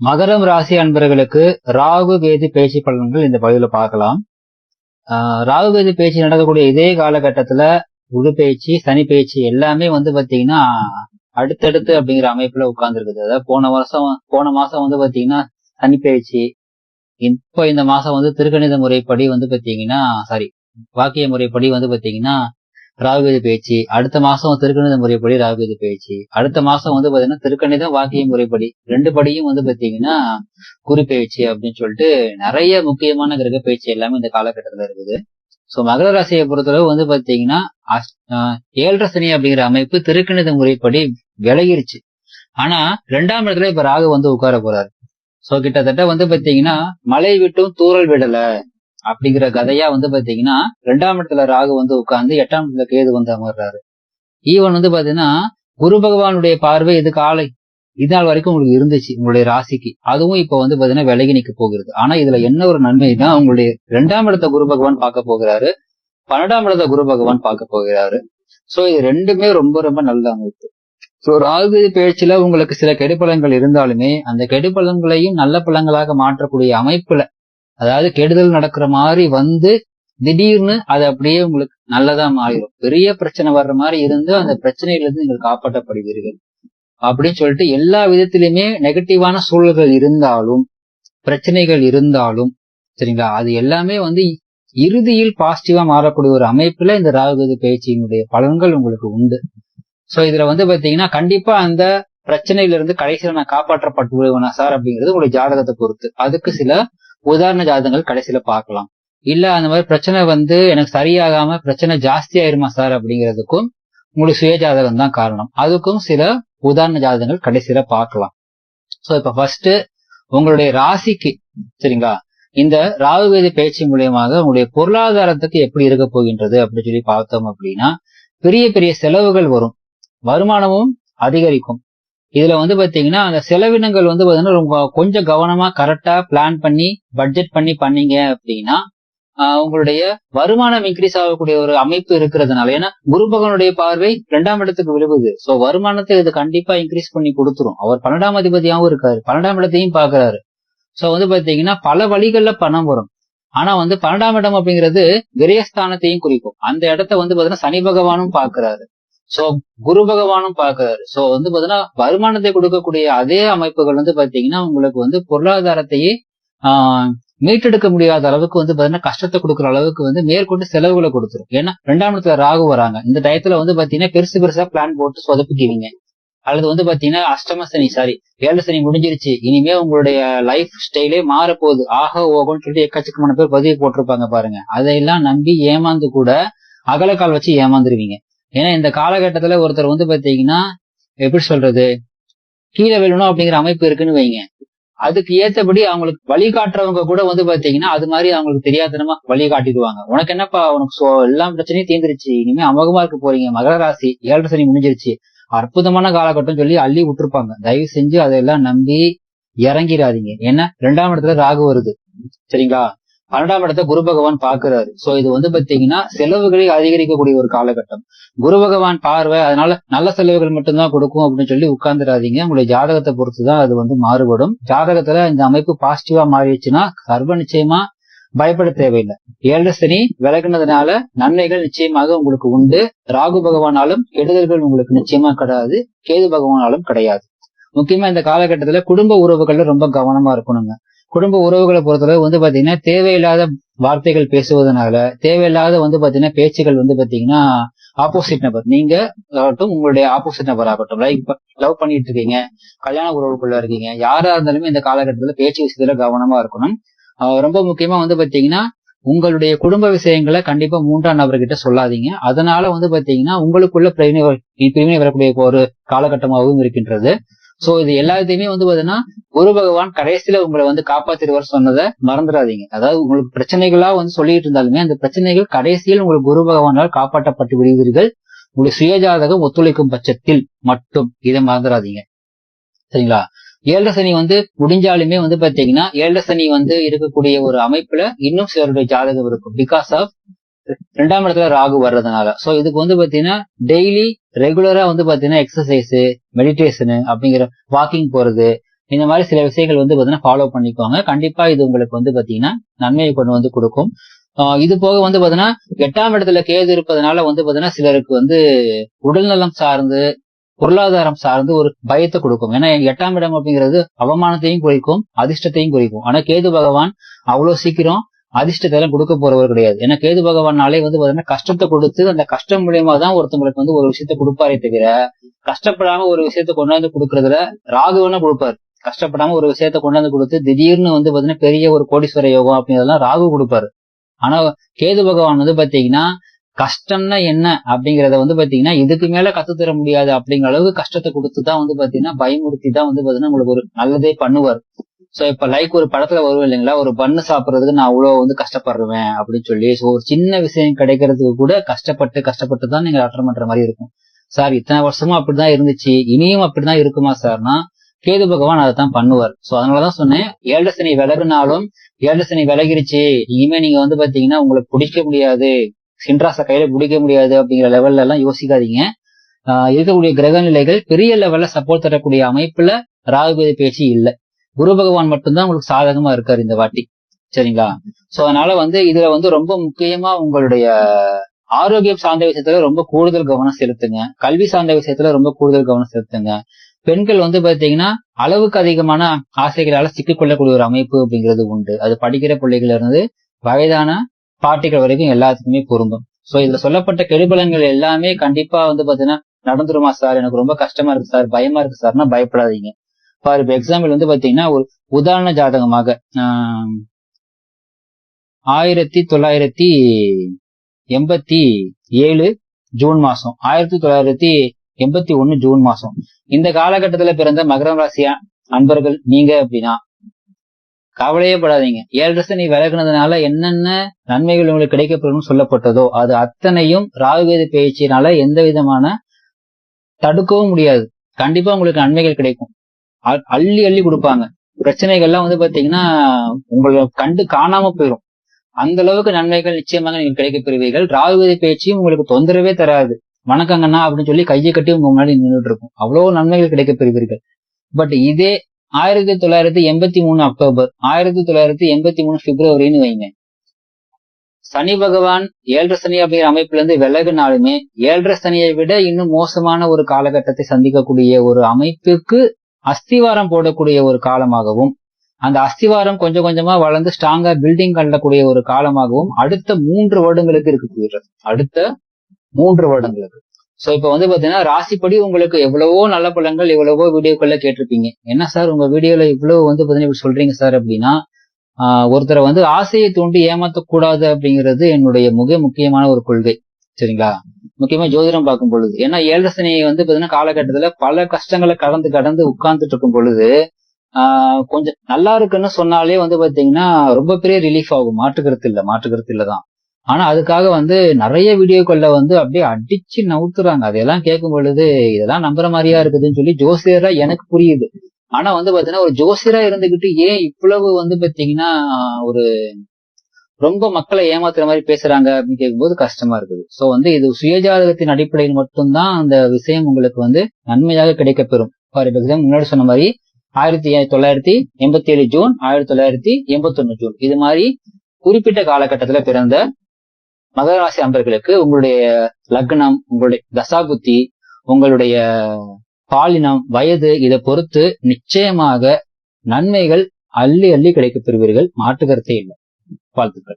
மகரம் ராசி அன்பர்களுக்கு ராகு கேது பேச்சு பலன்கள் இந்த பதிவுல பார்க்கலாம். ஆஹ் ராகு கேது பேச்சு நடக்கக்கூடிய இதே காலகட்டத்துல குரு பேச்சு சனி பேச்சு எல்லாமே வந்து பாத்தீங்கன்னா அடுத்தடுத்து அப்படிங்கிற அமைப்புல உட்கார்ந்துருக்குது. அதாவது போன வருஷம் போன மாசம் வந்து பாத்தீங்கன்னா சனி பேச்சு இப்போ இந்த மாசம் வந்து திருக்கணித முறைப்படி வந்து பாத்தீங்கன்னா சாரி வாக்கிய முறைப்படி வந்து பாத்தீங்கன்னா ராகுகேது பேச்சு. அடுத்த மாசம் திருக்கணித முறைப்படி ராகுகேது பேச்சு. அடுத்த மாசம் வந்து பாத்தீங்கன்னா திருக்கணிதம் வாக்கிய முறைப்படி. ரெண்டு படியும் வந்து பாத்தீங்கன்னா குரு பேச்சு அப்படின்னு சொல்லிட்டு நிறைய முக்கியமான கிரக பயிற்சி எல்லாமே இந்த காலகட்டத்துல இருக்குது. சோ மகர ராசியை பொறுத்தளவு வந்து பாத்தீங்கன்னா ஏழரை சனி அப்படிங்கிற அமைப்பு திருக்கணித முறைப்படி விலகிருச்சு. ஆனா ரெண்டாம் இடத்துல இப்ப ராகு வந்து உட்கார போறாரு. சோ கிட்டத்தட்ட வந்து பாத்தீங்கன்னா மழை விட்டும் தூறல் விடல. அப்படிங்கிற கதையா வந்து பாத்தீங்கன்னா ரெண்டாம் இடத்துல ராகு வந்து உட்கார்ந்து எட்டாம் இடத்துல கேது வந்து அமர்றாரு. ஈவன் வந்து பாத்தீங்கன்னா குரு பகவானுடைய பார்வை இது காலை. இது நாள் வரைக்கும் உங்களுக்கு இருந்துச்சு உங்களுடைய ராசிக்கு. அதுவும் இப்ப வந்து பாத்தீங்கன்னா விலகி நிக்க போகிறது. ஆனா இதுல என்ன ஒரு நன்மைனா உங்களுடைய ரெண்டாம் இடத்த குரு பகவான் பார்க்க போகிறாரு. பன்னெண்டாம் இடத்த குரு பகவான் பார்க்க போகிறாரு. சோ இது ரெண்டுமே ரொம்ப ரொம்ப நல்ல அமைப்பு. சோ ராகு பேச்சுல உங்களுக்கு சில கெடுபலங்கள் இருந்தாலுமே அந்த கெடுபலங்களையும் நல்ல பலங்களாக மாற்றக்கூடிய அமைப்புல அதாவது கெடுதல் நடக்கிற மாதிரி வந்து திடீர்னு அது அப்படியே உங்களுக்கு நல்லதா மாறிடும். பெரிய பிரச்சனை வர்ற மாதிரி இருந்து அந்த பிரச்சனையிலிருந்து நீங்கள் காப்பாற்றப்படுவீர்கள். அப்படின்னு சொல்லிட்டு எல்லா விதத்திலுமே நெகட்டிவான சூழல்கள் இருந்தாலும் பிரச்சனைகள் இருந்தாலும் சரிங்களா? அது எல்லாமே வந்து இறுதியில் பாசிட்டிவா மாறக்கூடிய ஒரு அமைப்புல இந்த ராகுகது பேச்சியினுடைய பலன்கள் உங்களுக்கு உண்டு. சோ இதுல வந்து பாத்தீங்கன்னா கண்டிப்பா அந்த பிரச்சனையிலிருந்து கடைசியில நான் காப்பாற்றப்பட்டு விடுவேனா சார் அப்படிங்கிறது உங்களுடைய ஜாதகத்தை பொறுத்து. அதுக்கு சில உதாரண ஜாதகங்கள் கடைசியில பார்க்கலாம். இல்ல அந்த மாதிரி பிரச்சனை வந்து எனக்கு சரியாகாம பிரச்சனை ஜாஸ்தி ஆயிருமா சார் அப்படிங்கிறதுக்கும் உங்களுக்கு சுய ஜாதகம் தான் காரணம். அதுக்கும் சில உதாரண ஜாதகங்கள் கடைசியில பார்க்கலாம். சோ இப்ப ஃபர்ஸ்ட் உங்களுடைய ராசிக்கு சரிங்களா? இந்த ராகுவேதி பேச்சு மூலியமாக உங்களுடைய பொருளாதாரத்துக்கு எப்படி இருக்க போகின்றது அப்படின்னு சொல்லி பார்த்தோம் அப்படின்னா பெரிய பெரிய செலவுகள் வரும். வருமானமும் அதிகரிக்கும். இதுல வந்து பாத்தீங்கன்னா அந்த செலவினங்கள் வந்து பாத்தீங்கன்னா ரொம்ப கொஞ்சம் கவனமா கரெக்டா பிளான் பண்ணி பட்ஜெட் பண்ணி பண்ணீங்க அப்படின்னா உங்களுடைய வருமானம் இன்க்ரீஸ் ஆகக்கூடிய ஒரு அமைப்பு இருக்கிறதுனால ஏன்னா குருபகனுடைய பார்வை இரண்டாம் இடத்துக்கு விழுகுது. சோ வருமானத்தை இது கண்டிப்பா இன்க்ரீஸ் பண்ணி கொடுத்துரும். அவர் பன்னெண்டாம் அதிபதியாவும் இருக்காரு. பன்னெண்டாம் இடத்தையும் பாக்குறாரு சோ வந்து பாத்தீங்கன்னா பல வழிகள்ல பணம் வரும். ஆனா வந்து பன்னெண்டாம் இடம் அப்படிங்கிறது விரயஸ்தானத்தையும் குறிக்கும். அந்த இடத்த வந்து பாத்தீங்கன்னா சனி பகவானும் பாக்குறாரு சோ குரு பகவானும் பாக்குறாரு சோ வந்து பாத்தீங்கன்னா வருமானத்தை கொடுக்கக்கூடிய அதே அமைப்புகள் வந்து பாத்தீங்கன்னா உங்களுக்கு வந்து பொருளாதாரத்தையே ஆஹ் மீட்டெடுக்க முடியாத அளவுக்கு வந்து பாத்தீங்கன்னா கஷ்டத்தை கொடுக்குற அளவுக்கு வந்து மேற்கொண்டு செலவுகளை கொடுத்துரும். ஏன்னா ரெண்டாம் இடத்துல ராகு வராங்க. இந்த டயத்துல வந்து பாத்தீங்கன்னா பெருசு பெருசா பிளான் போட்டு சொதப்பிக்குவீங்க. அல்லது வந்து பாத்தீங்கன்னா அஷ்டம சனி சாரி ஏழு சனி முடிஞ்சிருச்சு. இனிமே உங்களுடைய லைஃப் ஸ்டைலே மாற போகுது ஆக ஓகோன்னு சொல்லிட்டு எக்கச்சக்கமான பேர் பதிவு போட்டிருப்பாங்க பாருங்க. அதையெல்லாம் நம்பி ஏமாந்து கூட அகலக்கால் வச்சு ஏமாந்துருவீங்க. ஏன்னா இந்த காலகட்டத்துல ஒருத்தர் வந்து பாத்தீங்கன்னா எப்படி சொல்றது? கீழே விழணும் அப்படிங்கிற அமைப்பு இருக்குன்னு வைங்க. அதுக்கு ஏத்தபடி அவங்களுக்கு வழிகாட்டுறவங்க கூட வந்து பாத்தீங்கன்னா அது மாதிரி அவங்களுக்கு தெரியாதனமா வழி காட்டிடுவாங்க. உனக்கு என்னப்பா உனக்கு எல்லா பிரச்சனையும் தீர்ந்துருச்சு. இனிமே அமோகமா இருக்க போறீங்க. மகர ராசி ஏழரை சனி முடிஞ்சிருச்சு. அற்புதமான காலகட்டம் சொல்லி அள்ளி விட்டுருப்பாங்க. தயவு செஞ்சு அதையெல்லாம் நம்பி இறங்கிடாதீங்க. ஏன்னா ரெண்டாம் இடத்துல ராகு வருது. சரிங்களா? பன்னெண்டாம் இடத்த குரு பகவான் பாக்குறாரு சோ இது வந்து பாத்தீங்கன்னா செலவுகளை அதிகரிக்கக்கூடிய ஒரு காலகட்டம். குரு பகவான் பார்வை அதனால நல்ல செலவுகள் மட்டும்தான் கொடுக்கும் அப்படின்னு சொல்லி உட்கார்ந்துடாதீங்க. உங்களுடைய ஜாதகத்தை பொறுத்துதான் அது வந்து மாறுபடும். ஜாதகத்துல இந்த அமைப்பு பாசிட்டிவா மாறிடுச்சுன்னா சர்வ நிச்சயமா பயப்பட தேவையில்லை. ஏழரை சனி நன்மைகள் நிச்சயமாக உங்களுக்கு உண்டு. ராகு பகவானாலும் கெடுதல்கள் உங்களுக்கு நிச்சயமா கிடையாது. கேது பகவானாலும் கிடையாது. முக்கியமா இந்த காலகட்டத்துல குடும்ப உறவுகள்ல ரொம்ப கவனமா இருக்கணுங்க. குடும்ப உறவுகளை பொறுத்தளவு வந்து பாத்தீங்கன்னா தேவையில்லாத வார்த்தைகள் பேசுவதனால தேவையில்லாத வந்து பாத்தீங்கன்னா பேச்சுகள் வந்து பாத்தீங்கன்னா ஆப்போசிட் நபர் நீங்க ஆகட்டும் உங்களுடைய ஆப்போசிட் நபர் ஆகட்டும். லைக் லவ் பண்ணிட்டு இருக்கீங்க கல்யாண உறவுக்குள்ள இருக்கீங்க யாரா இருந்தாலுமே இந்த காலகட்டத்துல பேச்சு விஷயத்துல கவனமா இருக்கணும். ரொம்ப முக்கியமா வந்து பாத்தீங்கன்னா உங்களுடைய குடும்ப விஷயங்களை கண்டிப்பா மூன்றாம் நபர்கிட்ட சொல்லாதீங்க. அதனால வந்து பாத்தீங்கன்னா உங்களுக்குள்ள பிரிவினை பிரிவினை வரக்கூடிய ஒரு காலகட்டமாகவும் இருக்கின்றது. சோ இது எல்லாத்தையுமே வந்து பாத்தீங்கன்னா குரு பகவான் கடைசியில உங்களை வந்து காப்பாத்திடுவார் சொன்னதை மறந்துடாதீங்க. அதாவது உங்களுக்கு பிரச்சனைகளா வந்து சொல்லிட்டு இருந்தாலுமே அந்த பிரச்சனைகள் கடைசியில் உங்களுக்கு குரு பகவானால் காப்பாற்றப்பட்டு விடுவீர்கள். உங்களுடைய சுயஜாதகம் ஒத்துழைக்கும் பட்சத்தில் மட்டும். இதை மறந்துடாதீங்க. சரிங்களா? ஏழரை சனி வந்து முடிஞ்சாலுமே வந்து பாத்தீங்கன்னா ஏழரை சனி வந்து இருக்கக்கூடிய ஒரு அமைப்புல இன்னும் சிலருடைய ஜாதகம் இருக்கும். பிகாஸ் ஆஃப் ரெண்டாம் இடத்துல ராகு வர்றதுனால. சோ இதுக்கு வந்து பாத்தீங்கன்னா டெய்லி ரெகுலரா வந்து பாத்தீங்கன்னா எக்ஸசைஸ் மெடிடேஷனு அப்படிங்கிற வாக்கிங் போறது இந்த மாதிரி சில விஷயங்கள் வந்து பாத்தீங்கன்னா ஃபாலோ பண்ணிக்கோங்க. கண்டிப்பா இது உங்களுக்கு வந்து பாத்தீங்கன்னா நன்மையை கொண்டு வந்து கொடுக்கும். இது போக வந்து பாத்தீங்கன்னா எட்டாம் இடத்துல கேது இருப்பதனால வந்து பாத்தீங்கன்னா சிலருக்கு வந்து உடல்நலம் சார்ந்து பொருளாதாரம் சார்ந்து ஒரு பயத்தை கொடுக்கும். ஏன்னா எட்டாம் இடம் அப்படிங்கிறது அவமானத்தையும் குறிக்கும் அதிர்ஷ்டத்தையும் குறிக்கும். ஆனா கேது பகவான் அவ்வளவு சீக்கிரம் அதிர்ஷ்டத்தை எல்லாம் கொடுக்க போறவர் கிடையாது. ஏன்னா கேது பகவானாலே வந்து பாத்தீங்கன்னா கஷ்டத்தை கொடுத்து அந்த கஷ்டம் மூலியமா தான் ஒருத்தவங்களுக்கு வந்து ஒரு விஷயத்த கொடுப்பாரே தவிர கஷ்டப்படாம ஒரு விஷயத்த கொண்டாந்து கொடுக்கறதுல ராகுவனா கொடுப்பாரு. கஷ்டப்படாம ஒரு விஷயத்த கொண்டாந்து கொடுத்து திடீர்னு வந்து பாத்தீங்கன்னா பெரிய ஒரு கோடீஸ்வர யோகம் அப்படிங்கிறதெல்லாம் ராகு கொடுப்பாரு. ஆனா கேது பகவான் வந்து பாத்தீங்கன்னா கஷ்டம்னா என்ன அப்படிங்கறத வந்து பாத்தீங்கன்னா இதுக்கு மேல கத்து தர முடியாது அப்படிங்கிற அளவுக்கு கஷ்டத்தை கொடுத்து தான் வந்து பாத்தீங்கன்னா பயமுறுத்தி தான் வந்து பாத்தீங்கன்னா உங்களுக்கு ஒரு நல்லதே பண்ணுவார். சோ இப்ப லைக் ஒரு படத்துல வரும் இல்லைங்களா? ஒரு பண்ணு சாப்பிடுறதுக்கு நான் அவ்வளவு வந்து கஷ்டப்படுறேன் அப்படின்னு சொல்லி சோ ஒரு சின்ன விஷயம் கிடைக்கிறதுக்கு கூட கஷ்டப்பட்டு கஷ்டப்பட்டு தான் நீங்க அட்டன் பண்ற மாதிரி இருக்கும். சார் இத்தனை வருஷமும் அப்படிதான் இருந்துச்சு. இனியும் அப்படிதான் இருக்குமா சார்னா கேது பகவான் அதை தான் பண்ணுவார். சோ அதனாலதான் சொன்னேன் ஏழரை சனி விலகுனாலும் ஏழரை சனி விலகிருச்சு. இனிமே நீங்க வந்து பாத்தீங்கன்னா உங்களுக்கு பிடிக்க முடியாது. சின்ராச கையில பிடிக்க முடியாது அப்படிங்கிற லெவல்ல எல்லாம் யோசிக்காதீங்க. இருக்கக்கூடிய கிரக நிலைகள் பெரிய லெவல்ல சப்போர்ட் தரக்கூடிய அமைப்புல ராகுபதி பேச்சு இல்லை. குரு பகவான் மட்டும்தான் உங்களுக்கு சாதகமா இருக்காரு இந்த வாட்டி. சரிங்களா? சோ அதனால வந்து இதுல வந்து ரொம்ப முக்கியமா உங்களுடைய ஆரோக்கியம் சார்ந்த விஷயத்துல ரொம்ப கூடுதல் கவனம் செலுத்துங்க. கல்வி சார்ந்த விஷயத்துல ரொம்ப கூடுதல் கவனம் செலுத்துங்க. பெண்கள் வந்து பாத்தீங்கன்னா அளவுக்கு அதிகமான ஆசைகளால சிக்கிக்கொள்ளக்கூடிய ஒரு அமைப்பு அப்படிங்கிறது உண்டு. அது படிக்கிற பிள்ளைகள்ல இருந்து வயதான பாட்டிகள் வரைக்கும் எல்லாத்துக்குமே பொருந்தும். சோ இதுல சொல்லப்பட்ட கெடுபலன்கள் எல்லாமே கண்டிப்பா வந்து பாத்தீங்கன்னா நடந்துருமா சார்? எனக்கு ரொம்ப கஷ்டமா இருக்கு சார். பயமா இருக்கு சார்னா பயப்படாதீங்க. ஃபார் இப்போ எக்ஸாம்பிள் வந்து பாத்தீங்கன்னா ஒரு உதாரண ஜாதகமாக ஆயிரத்தி தொள்ளாயிரத்தி எண்பத்தி ஏழு ஜூன் மாசம். ஆயிரத்தி தொள்ளாயிரத்தி எண்பத்தி ஒண்ணு ஜூன் மாசம். இந்த காலகட்டத்துல பிறந்த மகரம் ராசியா அன்பர்கள் நீங்க அப்படின்னா கவலையே படாதீங்க. ஏழரை நீ விலகுனதுனால என்னென்ன நன்மைகள் உங்களுக்கு கிடைக்கப்படும் சொல்லப்பட்டதோ அது அத்தனையும் ராகுவேத பயிற்சியினால எந்த விதமான தடுக்கவும் முடியாது. கண்டிப்பா உங்களுக்கு நன்மைகள் கிடைக்கும். அள்ளி அள்ளி கொடுப்பாங்க. பிரச்சனைகள்லாம் வந்து பாத்தீங்கன்னா உங்களை கண்டு காணாம போயிடும் அந்த அளவுக்கு நன்மைகள் நிச்சயமாக நீங்கள் கிடைக்கப்பெறுவீர்கள் ராகுவதி ராகுவேத பயிற்சியும் உங்களுக்கு தொந்தரவே தராது. வணக்கங்கண்ணா அப்படின்னு சொல்லி கையை கட்டி உங்க முன்னாடி நின்றுட்டு இருக்கும். அவ்வளவு நன்மைகள் கிடைக்கப்பெறுவீர்கள் பட் இதே ஆயிரத்தி தொள்ளாயிரத்தி எண்பத்தி மூணு அக்டோபர் ஆயிரத்தி தொள்ளாயிரத்தி எண்பத்தி மூணு பிப்ரவரின்னு வைங்க. சனி பகவான் ஏழரை சனி அப்படிங்கிற அமைப்புல இருந்து விலகுனாலுமே ஏழரை சனியை விட இன்னும் மோசமான ஒரு காலகட்டத்தை சந்திக்கக்கூடிய ஒரு அமைப்புக்கு அஸ்திவாரம் போடக்கூடிய ஒரு காலமாகவும் அந்த அஸ்திவாரம் கொஞ்சம் கொஞ்சமா வளர்ந்து ஸ்ட்ராங்கா பில்டிங் கட்டக்கூடிய ஒரு காலமாகவும் அடுத்த மூன்று வருடங்களுக்கு இருக்கு அடுத்த மூன்று வருடங்களுக்கு. சோ இப்ப வந்து பாத்தீங்கன்னா ராசிப்படி உங்களுக்கு எவ்வளவோ நல்ல பழங்கள் எவ்வளவோ வீடியோக்கள்ல கேட்டிருப்பீங்க. என்ன சார் உங்க வீடியோல இவ்வளவு வந்து பாத்தீங்கன்னா இப்படி சொல்றீங்க சார் அப்படின்னா ஆஹ் ஒருத்தரை வந்து ஆசையை தூண்டி ஏமாத்தக்கூடாது அப்படிங்கிறது என்னுடைய மிக முக்கியமான ஒரு கொள்கை. சரிங்களா? முக்கியமா ஜோதிடம் பார்க்கும் பொழுது. ஏன்னா ஏழரசனையை வந்து பாத்தீங்கன்னா காலகட்டத்துல பல கஷ்டங்களை கடந்து கடந்து உட்கார்ந்துட்டு இருக்கும் பொழுது ஆஹ் கொஞ்சம் நல்லா இருக்குன்னு சொன்னாலே வந்து பாத்தீங்கன்னா ரொம்ப பெரிய ரிலீஃப் ஆகும். மாற்றுக்கருத்து இல்ல மாற்றுக்கருத்து இல்லதான் ஆனா அதுக்காக வந்து நிறைய வீடியோக்கள்ல வந்து அப்படியே அடிச்சு நவுத்துறாங்க. அதையெல்லாம் கேட்கும் பொழுது இதெல்லாம் நம்புற மாதிரியா இருக்குதுன்னு சொல்லி ஜோசியரா எனக்கு புரியுது. ஆனா வந்து பாத்தீங்கன்னா ஒரு ஜோசியரா இருந்துகிட்டு ஏன் இவ்வளவு வந்து பாத்தீங்கன்னா ஒரு ரொம்ப மக்களை ஏமாத்துற மாதிரி பேசுறாங்க அப்படின்னு கேட்கும்போது கஷ்டமா இருக்குது. சோ வந்து இது சுயஜாதகத்தின் அடிப்படையில் மட்டும்தான் அந்த விஷயம் உங்களுக்கு வந்து நன்மையாக கிடைக்கப்பெறும். ஃபார் எக்ஸாம்பிள் முன்னாடி சொன்ன மாதிரி ஆயிரத்தி தொள்ளாயிரத்தி எண்பத்தி ஏழு ஜூன் ஆயிரத்தி தொள்ளாயிரத்தி எண்பத்தி ஒண்ணு ஜூன். இது மாதிரி குறிப்பிட்ட காலகட்டத்துல பிறந்த மகர ராசி அன்பர்களுக்கு உங்களுடைய லக்னம் உங்களுடைய தசாபுத்தி உங்களுடைய பாலினம் வயது இதை பொறுத்து நிச்சயமாக நன்மைகள் அள்ளி அள்ளி கிடைக்க பெறுவீர்கள் மாற்றுக்கருத்தே இல்லை. फालतू कर।